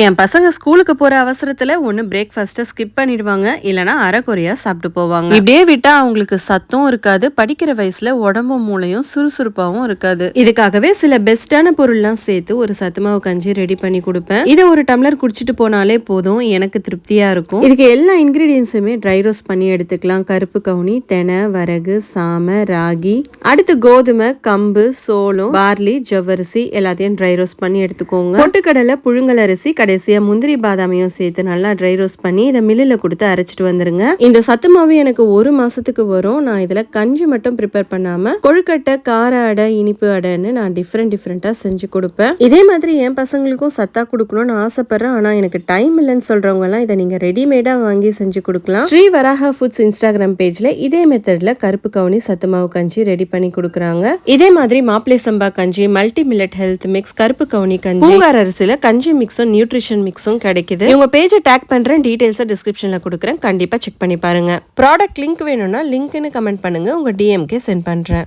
என் பசங்க ஸ்கூலுக்கு போற அவசரத்துல ஒன்று பிரேக்ஃபாஸ்ட்டை ஸ்கிப் பண்ணிடுவாங்க. இல்லைன்னா அரைக்குறையா சாப்பிட்டு போவாங்க. இப்படியே விட்டா அவங்களுக்கு சத்தம் இருக்காது படிக்கிற வயசுல உடம்பு மூளையும் சுறுசுறுப்பாவும் இருக்காது. இதுக்காகவே சில பெஸ்டான பொருள்லாம் சேர்த்து ஒரு சத்துமாவு கஞ்சி ரெடி பண்ணி கொடுப்பேன். இதை ஒரு டம்ளர் குடிச்சிட்டு போனாலே போதும் எனக்கு திருப்தியா இருக்கும். இதுக்கு எல்லா இன்கிரீடியன்ஸுமே ட்ரை ரோஸ்ட் பண்ணி எடுத்துக்கலாம். கருப்பு கவுனி தெனை வரகு சாம ராகி. அடுத்து கோதுமை கம்பு சோளம் பார்லி ஜவ்வரிசி எல்லாத்தையும் ட்ரை ரோஸ்ட் பண்ணி எடுத்துக்கோங்க. பொட்டுக்கடலை புழுங்கல் அரிசி கடைசியாக முந்திரி பாதாமையும் சேர்த்து நல்லா ட்ரை ரோஸ்ட் பண்ணி இதை மில்லில் கொடுத்து அரைச்சிட்டு வந்துருங்க. இந்த சத்து மாவு எனக்கு ஒரு மாசத்துக்கு வரும். நான் இதில் கஞ்சி மட்டும் ப்ரிப்பேர் பண்ணாமல் கொழுக்கட்டை கார அடை இனிப்பு அடைன்னு நான் டிஃப்ரெண்ட் டிஃப்ரெண்ட்டாக செஞ்சு கொடுப்பேன். இதே மாதிரி என் பசங்களுக்கும் சத்தா கொடுக்கணும்னு ஆசைப்பட்றேன். ஆனால் எனக்கு டைம் இல்லைன்னு சொல்கிறவங்கலாம் இதை நீங்கள் ரெடிமேடாக வாங்கி செஞ்சு கொடுக்கலாம். ஸ்ரீ வராஹா ஃபுட்ஸ் இன்ஸ்டாகிராம் பேஜில் இதே மெத்தடில் கருப்பு கவுனி சத்து மாவு கஞ்சி ரெடி பண்ணி கொடுக்குறாங்க. இதே மாதிரி மாப்பிளை சம்பா கஞ்சி மல்டி மில்லட் ஹெல்த் மிக்ஸ் கருப்பு கவுனி கஞ்சி பூங்கார் அரிசியில் கஞ்சி மிக்ஸும் நியூட்ரிஷன் மிக்ஸும் கிடைக்குது. இவங்க பேஜை டேக் பண்றேன் டீடைல்ஸை டிஸ்கிரிப்ஷன்ல கொடுக்குறேன். கண்டிப்பா செக் பண்ணி பாருங்க. ப்ராடக்ட் லிங்க் வேணும்னா லிங்க்னு கமெண்ட் பண்ணுங்க. உங்க டிஎம்கே சென்ட் பண்றேன்.